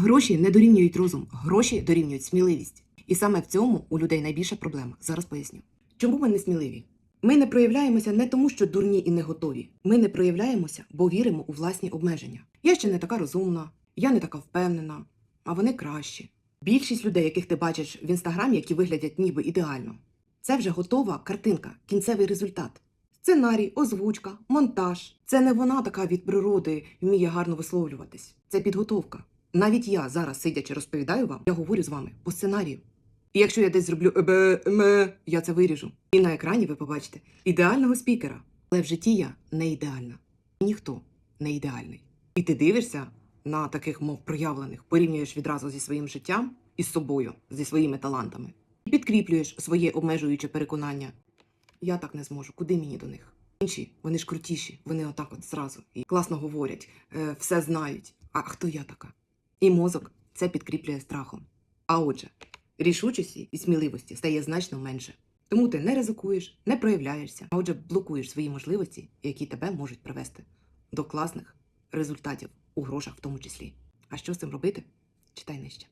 Гроші не дорівнюють розум, гроші дорівнюють сміливість. І саме в цьому у людей найбільша проблема. Зараз поясню. Чому ми не сміливі? Ми не проявляємося не тому, що дурні і не готові. Ми не проявляємося, бо віримо у власні обмеження. Я ще не така розумна, я не така впевнена, а вони кращі. Більшість людей, яких ти бачиш в інстаграмі, які виглядять ніби ідеально, це вже готова картинка, кінцевий результат. Сценарій, озвучка, монтаж. Це не вона така від природи вміє гарно висловлюватись. Це підготовка. Навіть я зараз, сидячи, розповідаю вам, я говорю з вами по сценарію. І якщо я десь зроблю ебе, я це виріжу. І на екрані ви побачите ідеального спікера. Але в житті я не ідеальна. Ніхто не ідеальний. І ти дивишся на таких мов проявлених, порівнюєш відразу зі своїм життям і з собою, зі своїми талантами. І підкріплюєш своє обмежуюче переконання. Я так не зможу. Куди мені до них? Інші, вони ж крутіші, вони отак от зразу і класно говорять, е, все знають. А хто я така? І мозок це підкріплює страхом. А отже, рішучості і сміливості стає значно менше. Тому ти не ризикуєш, не проявляєшся, а отже, блокуєш свої можливості, які тебе можуть привести до класних результатів у грошах, в тому числі. А що з цим робити? Читай нижче.